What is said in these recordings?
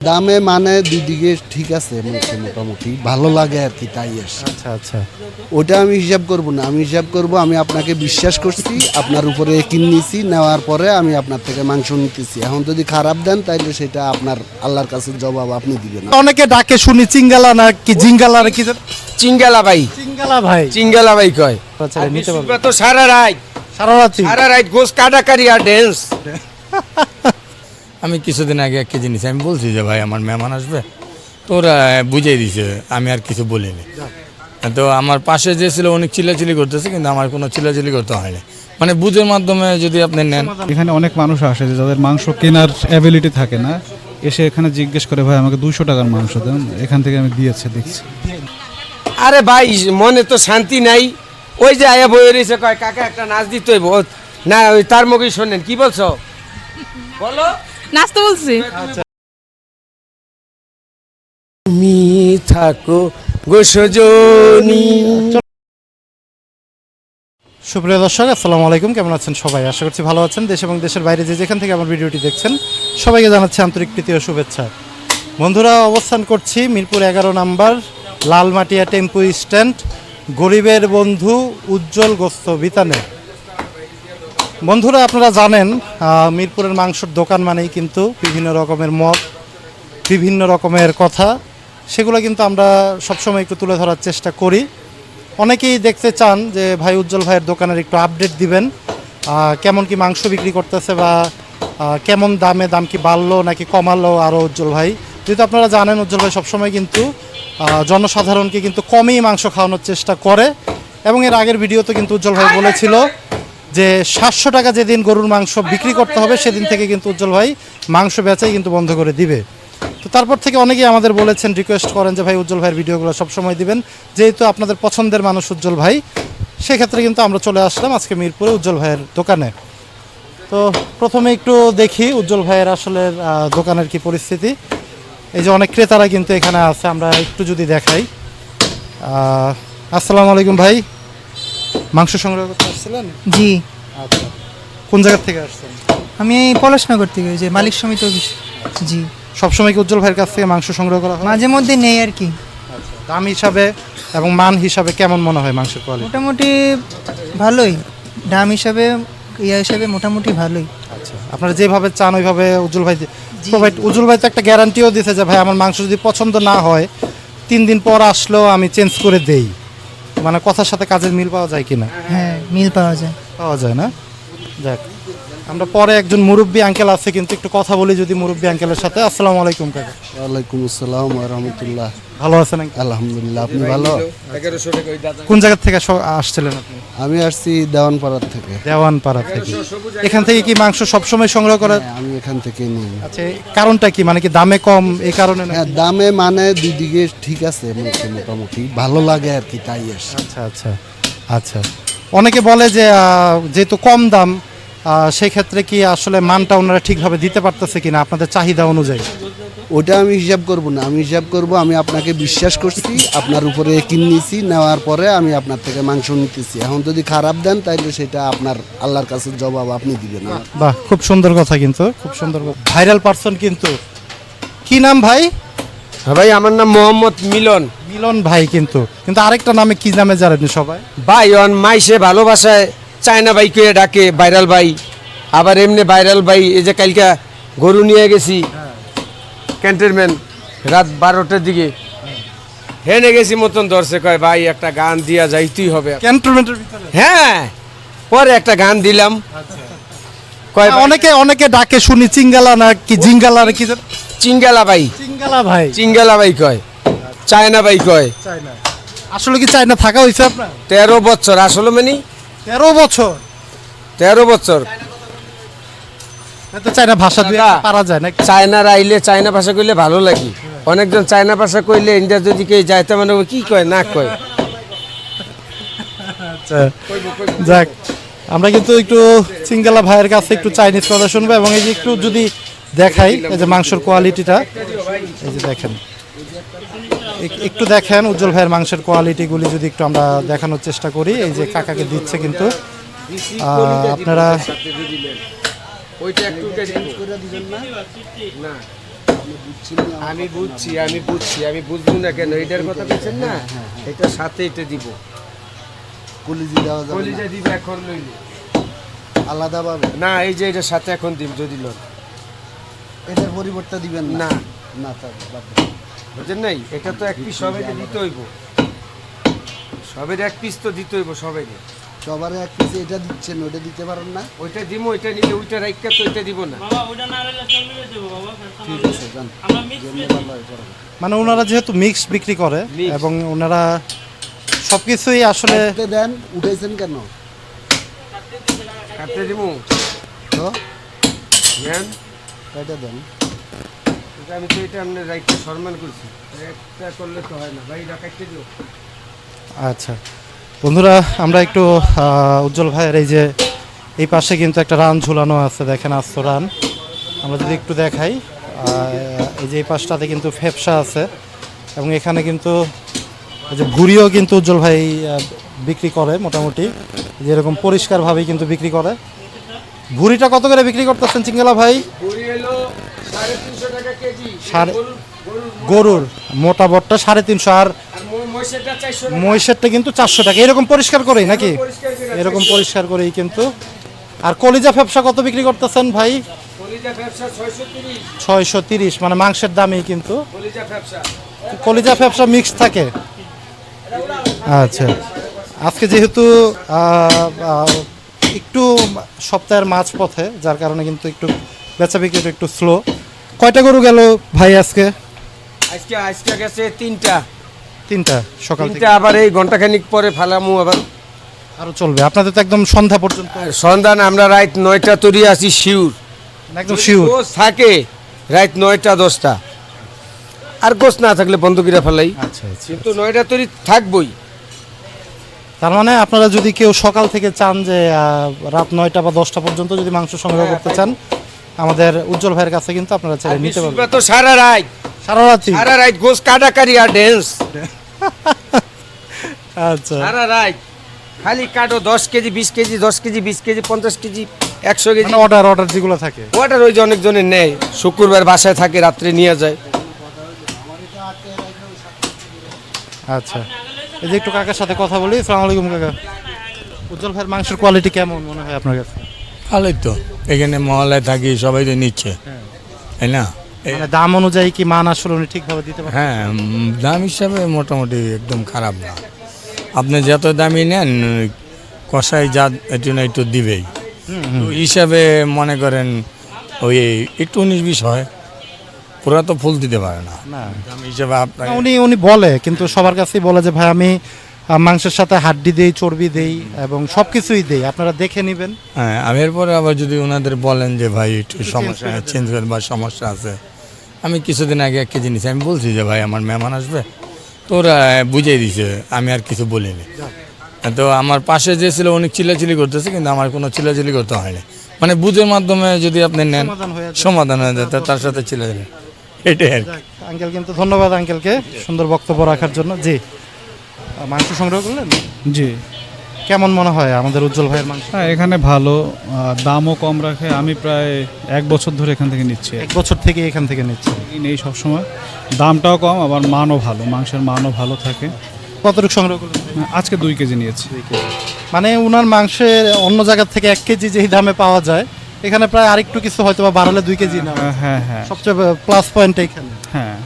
দামে মানে দুদিকে ঠিক আছে মোটামুটি। ভালো লাগে আর কি তাই আসে আচ্ছা আচ্ছা। ওটা আমি হিসাব করব না আমি হিসাব করব আমি আপনাকে বিশ্বাস করছি আপনার উপরে কিনেছি নেওয়ার পরে আমি আপনার থেকে মাংস নিতেছি। এখন যদি খারাপ দেন তাইলে সেটা আপনার আল্লাহর কাছে জবাব আপনি দিবেন। অনেকে ডাকে শুনি চিঙ্গালা না কি জিঙ্গালা না কি? চিঙ্গালা ভাই। চিঙ্গালা ভাই। চিঙ্গালা ভাই কয়। আচ্ছা নিতে পারব। তো সারা রাত। সারা রাত্রি সারা রাত গোস কাটাকারি আর ড্যান্স আমি কিছুদিন আগে এক কেজি নিছি আমি বলছি যে ভাই আমার মেহমান আসবে। তো ওরা বুঝিয়ে দিছে আমি আর কিছু বলিনি। তো আমার পাশে যে ছিল অনেক চিলাচিলি করতেছে কিন্তু আমার কোনো চিলাচিলি করতে হয়নি। মানে বুঝের মাধ্যমে যদি আপনি নেন। এখানে অনেক মানুষ আসে যে যাদের মাংস কেনার অ্যাবিলিটি থাকে না এসে এখানে জিজ্ঞেস করে ভাই আমাকে দুশো টাকার মাংস দেন এখান থেকে আমি দিয়েছে দেখছি। আরে ভাই মনে তো শান্তি নাই। ওই যে আয়া বই রয়েছে কয় কাকা একটা নাচ দিতে না ওই তার মুখে শোনেন কি বলছো? বলো। নাচতে বলছি। তুমি থাকো গোসজনী সুপ্রিয় দর্শক আসসালামু আলাইকুম। কেমন আছেন সবাই? আশা করছি ভালো আছেন। দেশ এবং দেশের বাইরে যে যেখান থেকে আমার ভিডিওটি দেখছেন সবাইকে জানাচ্ছি আন্তরিক প্রীতি ও শুভেচ্ছা। বন্ধুরা অবস্থান করছি মিরপুর এগারো নাম্বার লালমাটিয়া টেম্পু স্ট্যান্ড গরিবের বন্ধু উজ্জ্বল গোস্ত বিতানে। বন্ধুরা, আপনারা জানেন মিরপুরের মাংসর দোকান মানেই কিন্তু বিভিন্ন রকমের মদ, বিভিন্ন রকমের কথা। সেগুলো কিন্তু আমরা সবসময় একটু তুলে ধরার চেষ্টা করি। অনেকেই দেখতে চান যে ভাই উজ্জ্বল ভাইয়ের দোকানের একটু আপডেট দিবেন। কেমন কি মাংস বিক্রি করতেছে বা কেমন দামে দাম কি বাড়লো নাকি কমালো আরও উজ্জ্বল ভাই। যেহেতু আপনারা জানেন, উজ্জ্বল ভাই সবসময় কিন্তু জনসাধারণকে কিন্তু কমই মাংস খাওয়ানোর চেষ্টা করে। এবং এর আগের ভিডিওতে কিন্তু উজ্জ্বল ভাই বলেছিল যে সাতশো টাকা যেদিন গরুর মাংস বিক্রি করতে হবে, সেদিন থেকে কিন্তু উজ্জ্বল ভাই মাংস বেচাই কিন্তু বন্ধ করে দিবে। তো তারপর থেকে অনেকেই আমাদের বলেছেন রিকোয়েস্ট করেন যে, ভাই, উজ্জ্বল ভাইয়ের ভিডিওগুলো সবসময় দিবেন। যেহেতু আপনাদের পছন্দের মানুষ উজ্জ্বল ভাই, সেক্ষেত্রে কিন্তু আমরা চলে আসলাম আজকে মিরপুরে উজ্জ্বল ভাইয়ের দোকানে। তো প্রথমে একটু দেখি উজ্জ্বল ভাইয়ের আসলে দোকানের কি পরিস্থিতি। এই যে অনেক ক্রেতারা কিন্তু এখানে আছে, আমরা একটু যদি দেখাই। আসসালামু আলাইকুম ভাই। মাংস সংগ্রহ করতে আসছিলেন? জি। আচ্ছা। কোন জায়গা থেকে আসছেন? আমি এই পলাশনগর থেকে ওই যে মালিক সমিতি অফিস। জি। সবসময় কি উজ্জ্বল ভাইয়ের কাছ থেকে মাংস সংগ্রহ করা হয়? মাঝে মধ্যে নেই আর কি। দাম হিসাবে এবং মান হিসাবে কেমন মনে হয় মাংসের কোয়ালিটি? মোটামুটি ভালোই। দাম হিসাবে ইয়া হিসাবে মোটামুটি ভালোই। আচ্ছা। আপনারা যেভাবে চান ওইভাবে উজ্জ্বল ভাই প্রোভাইড উজ্জ্বল ভাই তো একটা গ্যারান্টিও দিয়েছে যে ভাই আমার মাংস যদি পছন্দ না হয় তিন দিন পর আসলেও আমি চেঞ্জ করে দেই। মানে কথার সাথে কাজের মিল পাওয়া যায় কিনা? হ্যাঁ মিল পাওয়া যায়। পাওয়া যায় না? যাক। আমরা পরে একজন মুরব্বী আঙ্কেল আছে কিন্তু একটু কথা বলি যদি মুরব্বী আঙ্কেলের সাথে। আসসালামু আলাইকুম কাকা। ওয়ালাইকুম আসসালাম রহমতুল্লাহ। ভালো আছেন আলহামদুলিল্লাহ আপনি ভালো? কোন জায়গা থেকে আসছিলেন আপনি? আমি আসছি দেওয়ানপাড়ার থেকে। দেওয়ানপাড়া থেকে। এখান থেকে কি মাংস সবসময় সংগ্রহ করা হ্যাঁ, আমি এখান থেকে নিই। আচ্ছা কারণটা কি? মানে কি দামে কম এই কারণে না হ্যাঁ দামে মানে দুদিকে ঠিক আছে মোটামুটি। ভালো লাগে আর কি তাই আসে। আচ্ছা আচ্ছা আচ্ছা। অনেকে বলে যে যেহেতু কম দাম সেই ক্ষেত্রে কি আসলে মানটা ওনারা ঠিকভাবে দিতে পারতেছে কিনা আপনাদের চাহিদা অনুযায়ী? ওটা আমি হিসাব করব না। আমি হিসাব করব আমি আপনাকে বিশ্বাস করছি আপনার উপরে কিনেছি নেওয়ার পরে আমি আপনার থেকে মাংস নিতেছি। এখন যদি খারাপ দেন তাইলে সেটা আপনার আল্লাহর কাছে জবাব আপনি দিবেন বাহ খুব সুন্দর কথা কিন্তু খুব সুন্দর ভাইরাল পার্সন কিন্তু। কি নাম ভাই? হ্যাঁ ভাই আমার নাম মোহাম্মদ মিলন। মিলন ভাই কিন্তু। কিন্তু আরেকটা নামে কি নামে জানেন সবাই? ভাই অন মাইসে ভালোবাসায়। চায়না ভাই কে ডাকে ভাইরাল বাই আবার এমনি ভাইরাল বাই এই যে কালকা গরু নিয়ে গেছি। ক্যান্টনমেন্ট রাত বারোটার দিকে। হেনে গেছি মতন ধরছে কয় ভাই একটা গান দিয়া যাইতেই হবে। ক্যান্টনমেন্টের ভিতরে? হ্যাঁ পরে একটা গান দিলাম। কয় অনেকে অনেকে ডাকে শুনি চিঙ্গালা না কি জিঙ্গালা না কি চিঙ্গালা ভাই। চিঙ্গালা ভাই। চিঙ্গালা ভাই কয় চায়না ভাই কয়। আসলে কি চাইনা থাকা হয়েছে আপনার? তেরো বছর আসলে মানে তেরো বছর। তেরো বছর। এত চাইনা ভাষা দিয়ে পারা যায় না চায়নার আইলে চায়না ভাষা কইলে ভালো লাগে। অনেকজন চায়না ভাষা কইলে ইন্ডিয়া যদি কে যাইতে মানে কি কয় না কয়। আচ্ছা যাক আমরা কিন্তু একটু সিঙ্গালা ভাইয়ের কাছে একটু চাইনিজ কথা শুনব এবং এই যে একটু যদি দেখাই এই যে মাংসের কোয়ালিটিটা এই যে দেখেন। একটু দেখেন উজ্জ্বল ভাইয়ের মাংসের কোয়ালিটিগুলি যদি একটু আমরা দেখানোর চেষ্টা করি এই যে কাকাকে দিচ্ছে কিন্তু। আপনারা আমি বুঝছি আমি বুঝছি আমি বুঝব না কেন? এটার কথা বলছেন না? এটার সাথে এটা দিব। কলিজি দেওয়া যাবে কলিজা দিব এখন লইলে। আলাদা পাবে? না এই যে এটার সাথে এখন দিব যদি লোন। এটার পরিবর্তে দিবেন না? না। না থাকবে দেন। বুঝছেন নাই? এটা তো এক পিস সবাই দিতে হইব। সবের এক পিস তো দিতে হইব সবাই সবার এক পিস এটা দিচ্ছেন ওটা দিতে পারেন না? ওইটা দিব ওইটা নিলে ওইটা রাইকা তো ওইটা দিব না। ঠিক আছে। যান। মানে ওনারা যেহেতু মিক্স বিক্রি করে এবং ওনারা সবকিছুই আসলে দেন উঠেছেন কেন? কাটতে দিব তো? নেন কাটে দেন। আমি তো এটা আপনার রাইটটা সম্মান করছি। একটা করলে তো হয় না। ভাই কাটতে দিও। আচ্ছা। বন্ধুরা আমরা একটু উজ্জ্বল ভাইয়ের এই যে এই পাশে কিন্তু একটা রান ঝুলানো আছে দেখেন আস্ত রান। আমরা যদি একটু দেখাই এই যে এই পাশটাতে কিন্তু ফেপসা আছে এবং এখানে কিন্তু এই যে ভুড়িও কিন্তু উজ্জ্বল ভাই বিক্রি করে মোটামুটি। যেরকম পরিষ্কারভাবেই কিন্তু বিক্রি করে। ভুড়িটা কত করে বিক্রি করতেছেন চিঙ্গেলা ভাই পুরি এলো সাড়ে তিনশো টাকা কেজি সাড়ে- গরুর মোটা বটটা সাড়ে তিনশো আর মহিষেরটা কিন্তু চারশো টাকা। এরকম পরিষ্কার করেই নাকি? এরকম পরিষ্কার করেই। কিন্তু। আর কলিজা ফেপসা কত বিক্রি করতেছেন ভাই? ছয়শো তিরিশ। মানে মাংসের দামেই কিন্তু। কলিজা কলিজা মিক্স থাকে? আচ্ছা। আজকে যেহেতু একটু সপ্তাহের মাঝ পথে যার কারণে কিন্তু একটু বেচা বিক্রিটা একটু স্লো কয়টা গরু গেল ভাই আজকে? আজকে আজকে গেছে তিনটা। তিনটা সকাল থেকে। তিনটা আবার এই ঘন্টাখানিক পরে ফালামু আবার। আরও চলবে। আপনাদের তো একদম সন্ধ্যা পর্যন্ত। আর সন্ধান আমরা রাত নয়টা তৈরি আছি শিউর। একদম শিউর। গোস থাকে রাত নয়টা দশটা। আর গোস না থাকলে বন্ধ করে ফেলাই। আচ্ছা আচ্ছা কিন্তু নয়টা তৈরি থাকবই। তার মানে আপনারা যদি কেউ সকাল থেকে চান যে আহ, রাত নয়টা বা দশটা পর্যন্ত যদি মাংস সংগ্রহ করতে চান আমাদের উজ্জ্বল ভাইয়ের কাছে কিন্তু আপনারা চাইলে নিতে পারবেন। তো সারা রাত। সারা রাত্রি সারা রাত গোস কাটাকারি আর ড্যান্স আচ্ছা। সারা রাত। খালি কাটো দশ কেজি বিশ কেজি দশ কেজি বিশ কেজি পঞ্চাশ কেজি একশো কেজি। মানে অর্ডার অর্ডার যেগুলো থাকে। ওয়াটার ওই যে অনেকজনের নেয়। শুক্রবার বাসায় থাকে রাত্রে নিয়ে যায়। আচ্ছা। এই যে একটু কাকার সাথে কথা বলি সালাম আলাইকুম কাকা। উজ্জ্বল ভাইয়ের মাংসের কোয়ালিটি কেমন মনে হয় আপনার কাছে? ভালোই তো। এখানে মহলায় থাকি সবাই তো নিচ্ছে। তাই না? মানে দাম অনুযায়ী কি মান আসলে উনি ঠিকভাবে দিতে পারেন হ্যাঁ দাম হিসাবে মোটামুটি একদম খারাপ না। আপনি যত দামি নেন কষাই যা একটু না একটু দিবেই। তো হিসাবে মনে করেন ওই একটু উনিশ বিশ হয়। পুরা তো ফুল দিতে পারে না। হিসাবে না, আপনাকে উনি উনি বলে কিন্তু সবার কাছেই বলে যে ভাই আমি মাংসের সাথে হাড্ডি দেই চর্বি দেই এবং সব কিছুই দেই। আপনারা দেখে নেবেন। হ্যাঁ আমি এরপরে আবার যদি ওনাদের বলেন যে ভাই একটু সমস্যা চেঞ্জ করেন বা সমস্যা আছে। আমি কিছুদিন আগে এক কেজি নিয়েছি আমি বলছি যে ভাই আমার মেহমান আসবে। তো ওরা বুঝিয়ে দিছে আমি আর কিছু বলিনি। তো আমার পাশে যে ছিল অনেক চিলাচিলি করতেছে কিন্তু আমার কোনো চিলাচিলি করতে হয়নি। মানে বুঝের মাধ্যমে যদি আপনি নেন সমাধান হয়ে যায়। তার সাথে চিল্লাচিলি এটাই আর কি। আঙ্কেল কিন্তু ধন্যবাদ আঙ্কেলকে সুন্দর বক্তব্য রাখার জন্য। জি। মাংস সংগ্রহ করলেন? জি। কেমন মনে হয় আমাদের উজ্জ্বল ভাইয়ের মাংস? হ্যাঁ এখানে ভালো দামও কম রাখে। আমি প্রায় এক বছর ধরে এখান থেকে নিচ্ছি। এক বছর থেকে এখান থেকে নিচ্ছি এই নেই সবসময়। দামটাও কম আবার মানও ভালো মাংসের মানও ভালো থাকে। কতটুকু সংগ্রহ করলেন? আজকে দুই কেজি নিয়েছি। মানে উনার মাংসের অন্য জায়গার থেকে এক কেজি যেই দামে পাওয়া যায় এখানে প্রায় আরেকটু কিছু হয়তো বা বাড়ালে দুই কেজি না হ্যাঁ, হ্যাঁ হ্যাঁ। সবচেয়ে প্লাস পয়েন্ট এখানে হ্যাঁ।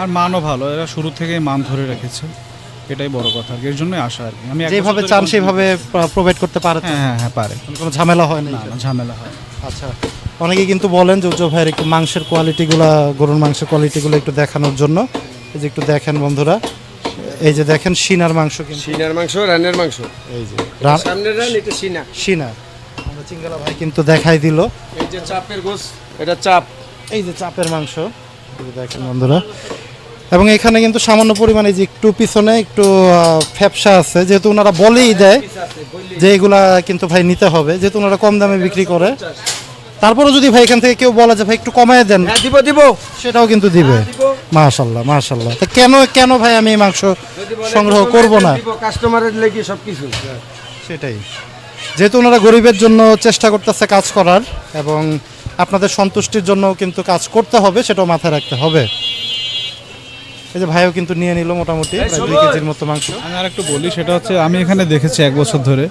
আর মানও ভালো এরা শুরু থেকেই মান ধরে রেখেছে। এটাই বড় কথা আর কি। এর জন্যই আসা আর কি। আমি এক বছর যেভাবে ধরে চান continue- সেভাবে প্রোভাইড করতে পারে তো? হ্যাঁ হ্যাঁ হ্যাঁ পারে। কোনো ঝামেলা হয় না না না, ঝামেলা হয় আচ্ছা অনেকে কিন্তু বলেন যে উজ্জ্বল ভাইয়ের একটু মাংসের কোয়ালিটিগুলো গরুর মাংসের কোয়ালিটিগুলো একটু দেখানোর জন্য। এই যে একটু দেখেন বন্ধুরা এই যে দেখেন সিনার মাংস কিন্তু। সিনার মাংস রানের মাংস। এই যে রা- সামনের রান এটা সিনা। সিনা। আমরা চিঙ্গালা ভাই কিন্তু দেখাই দিল। এই যে চাপের গোস এটা চাপ। এই যে চাপের মাংস এই যে দেখেন বন্ধুরা। এবং এখানে কিন্তু সামান্য পরিমাণে যে একটু পিছনে একটু ফ্যাপসা আছে যেহেতু ওনারা বলেই দেয় যে এগুলা কিন্তু ভাই নিতে হবে যেহেতু ওনারা কম দামে বিক্রি করে। তারপরে যদি ভাই এখান থেকে কেউ বলে যে ভাই একটু কমায় দেন হ্যাঁ দিব দিব। সেটাও কিন্তু দিবে। মাশাল্লাহ মাশাল্লাহ। তা কেন কেন ভাই আমি এই মাংস সংগ্রহ করব না? কাস্টমারের লেগে সব কিছু সেটাই। যেহেতু ওনারা গরিবের জন্য চেষ্টা করতেছে কাজ করার এবং আপনাদের সন্তুষ্টির জন্য কিন্তু কাজ করতে হবে সেটাও মাথায় রাখতে হবে। এই যে ভাইও কিন্তু নিয়ে নিল মোটামুটি প্রায় দুই কেজির মতো মাংস। আমি আর একটু বলি সেটা হচ্ছে আমি এখানে দেখেছি এক বছর ধরে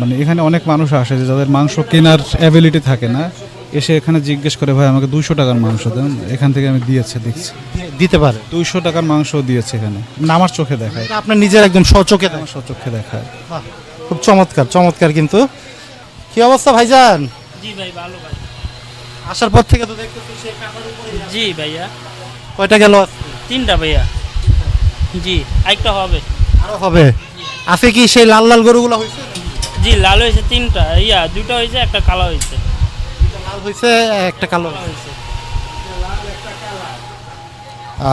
মানে এখানে অনেক মানুষ আসে যে যাদের মাংস কেনার অ্যাবিলিটি থাকে না এসে এখানে জিজ্ঞেস করে ভাই আমাকে দুইশো টাকার মাংস দেন এখান থেকে আমি দিয়েছে দেখছি। দিতে পারে। দুইশো টাকার মাংস দিয়েছে এখানে। মানে আমার চোখে দেখায়। আপনার নিজের একদম সচোখে আমার চোখে দেখায়। বাহ, খুব চমৎকার চমৎকার কিন্তু। কি অবস্থা ভাইজান? জি ভাই ভালো ভাই। আসার পর থেকে তো দেখতেছি উপরেই আছে। জি ভাইয়া। কয়টা গেল তিনটা ভাইয়া। জি একটা হবে। আরও হবে? আছে কি সেই লাল লাল গরুগুলো হয়েছে? জি লাল হয়েছে তিনটা। ইয়া দুটো হয়েছে একটা কালো হয়েছে। লাল হয়েছে একটা কালো হয়েছে।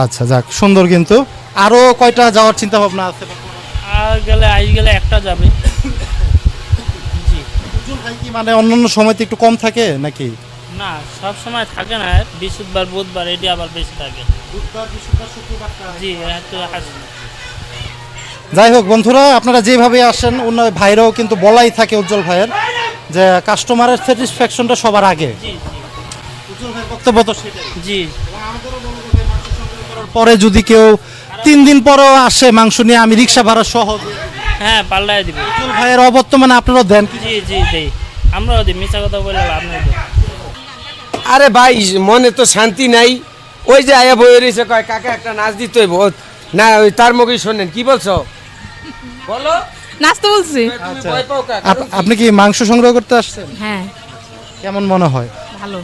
আচ্ছা যাক সুন্দর কিন্তু। আরও কয়টা যাওয়ার চিন্তা ভাবনা আছে? আর গেলে আজ গেলে একটা যাবে। জি। কি মানে অন্যান্য সময়তে একটু কম থাকে নাকি? না সব সময় থাকে না বৃহস্পতিবার বুধবার এটি আবার বেশি থাকে। জি যাই হোক বন্ধুরা আপনারা যেভাবে আসেন অন্য ভাইরাও কিন্তু বলাই থাকে উজ্জ্বল ভাইয়ের যে কাস্টমারের স্যাটিসফ্যাকশনটা সবার আগে। জি বক্তব্য তো জি। পরে যদি কেউ তিন দিন পরেও আসে মাংস নিয়ে আমি রিক্সা ভাড়া সহ হ্যাঁ পাল্টাই দিব। উজ্জ্বল ভাইয়ের অবর্তমানে আপনারাও দেন? জি জি দেই। আমরাও দিই মিশা কথা বলে লাভ নেই তো। আরে ভাই মনে তো শান্তি নাই। ওই যে আয়া বই রয়েছে কয় কাকা একটা নাচ দিতে না ওই তার মুখেই শোনেন কি বলছো? বলো। নাচতে বলছি। কাকা? আপ- আপনি কি মাংস সংগ্রহ করতে আসছেন? হ্যাঁ। কেমন মনে হয়? ভালো।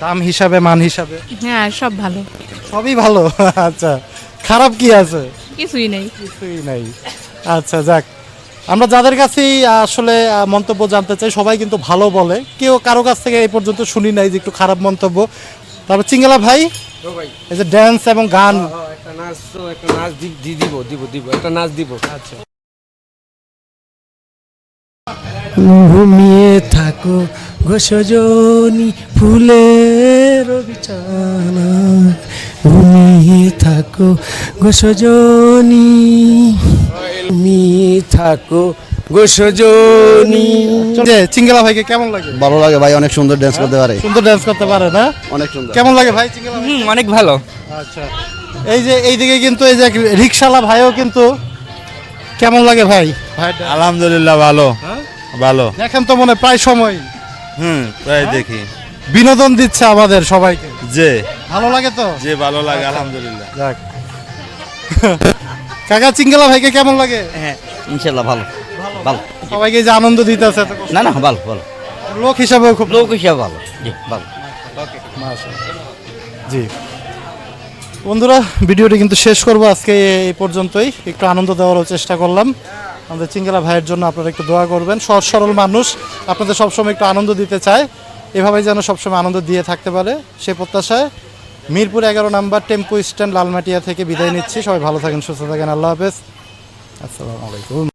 দাম হিসাবে মান হিসাবে? হ্যাঁ সব ভালো। সবই ভালো। আচ্ছা। খারাপ কি আছে? কিছুই নেই। কিছুই নাই। আচ্ছা যাক। আমরা যাদের কাছেই আসলে মন্তব্য জানতে চাই সবাই কিন্তু ভালো বলে। কেউ কারও কাছ থেকে এই পর্যন্ত শুনি নাই যে একটু খারাপ মন্তব্য। তারপর চিঙ্গেলা ভাই ও এই যে ড্যান্স এবং গান। হ, একটা নাচ একটা নাচ দি- দি- দিব দিব দিব একটা নাচ দিব। আচ্ছা। ঘুমিয়ে থাকো ঘোষজনী ফুলের বিছানা। ঘুমিয়ে থাকো ঘোষজনী ঘুমিয়ে থাকো গোসজনী যে চিঙ্গেলা ভাইকে কেমন লাগে? ভালো লাগে ভাই অনেক সুন্দর ড্যান্স করতে পারে। সুন্দর ড্যান্স করতে পারে না? অনেক সুন্দর। কেমন লাগে ভাই চিঙ্গেলা ভাই? অনেক ভালো। আচ্ছা। এই যে এইদিকে কিন্তু এই যে রিক্সালা ভাইও কিন্তু কেমন লাগে ভাই? ভাই আলহামদুলিল্লাহ ভালো। ভালো। দেখেন তো মনে হয় প্রায় সময়। হুম প্রায় দেখি। বিনোদন দিচ্ছে আমাদের সবাইকে। যে। ভালো লাগে তো? যে ভালো লাগে আলহামদুলিল্লাহ। যাক। কাকা চিঙ্গেলা ভাইকে কেমন লাগে? হ্যাঁ ইনশাল্লাহ ভালো। ভালো সবাইকে যে আনন্দ এত কষ্ট। না না ভালো ভালো। লোক হিসাবেও খুব লোক হিসাবে ভালো। জি ভালো। জি। বন্ধুরা ভিডিওটি কিন্তু শেষ করব আজকে এই পর্যন্তই। একটু আনন্দ দেওয়ারও চেষ্টা করলাম। আমাদের চিঙ্গেলা ভাইয়ের জন্য আপনারা একটু দোয়া করবেন। সহজ সরল মানুষ আপনাদের সবসময় একটু আনন্দ দিতে চায়। এভাবেই যেন সবসময় আনন্দ দিয়ে থাকতে পারে সে প্রত্যাশায়। মিরপুর এগারো নাম্বার টেম্পো স্ট্যান্ড লালমাটিয়া থেকে বিদায় নিচ্ছি। সবাই ভালো থাকেন, সুস্থ থাকেন। আল্লাহ হাফেজ। আসসালামু আলাইকুম।